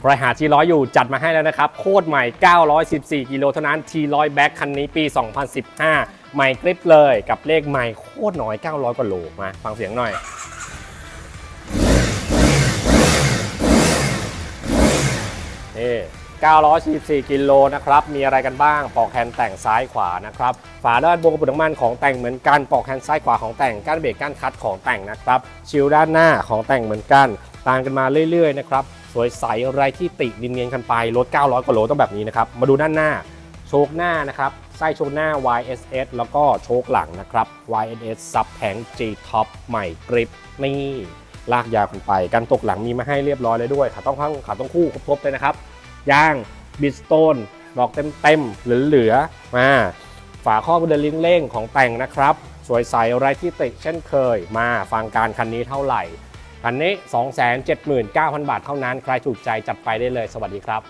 ใครหาทีร้อยอยู่จัดมาให้แล้วนะครับ โคตรใหม่ 914 กิโลเท่านั้นทีร้อยแบ็คคันนี้ปี 2015 ใหม่กริปเลยกับเลขใหม่โคตรน้อย 900 กว่าโลมาฟังเสียงหน่อยนี่944 กิโลนะครับ มีอะไรกันบ้าง ปอกแฮนด์แต่งซ้ายขวานะครับ ฝาด้านบนกระปุกน้ำมันของแต่งเหมือนกัน ปอกแฮนด์ซ้ายขวาของแต่ง ก้านเบรกก้านคัดของแต่งนะครับ ชิลด้านหน้าของแต่งเหมือนกัน ต่างกันมาเรื่อยๆนะครับ สวยใสไรที่ติดินเนียนกันไปรถ 900กว่าโลต้องแบบนี้นะครับ มาดูด้านหน้า โชคหน้านะครับไส้โชคหน้า YSS แล้วก็โชคหลังนะครับ YSS ซับแผง G Top ใหม่กริปนี่ลากยาวกันไป กันตกหลังมีมาให้เรียบร้อยเลยด้วย ขาต้องข้างขาต้องคู่ครบเลยนะครับยางบิสโตนดอกเต็มๆเหลือๆมาฝาครอบเดินลิ้นเร่งของแต่งนะครับ สวยใสไรที่ติเช่นเคย มาฟังการคันนี้เท่าไหร่ อันนี้ 279,000 บาทเท่านั้น ใครถูกใจจัดไปได้เลย สวัสดีครับ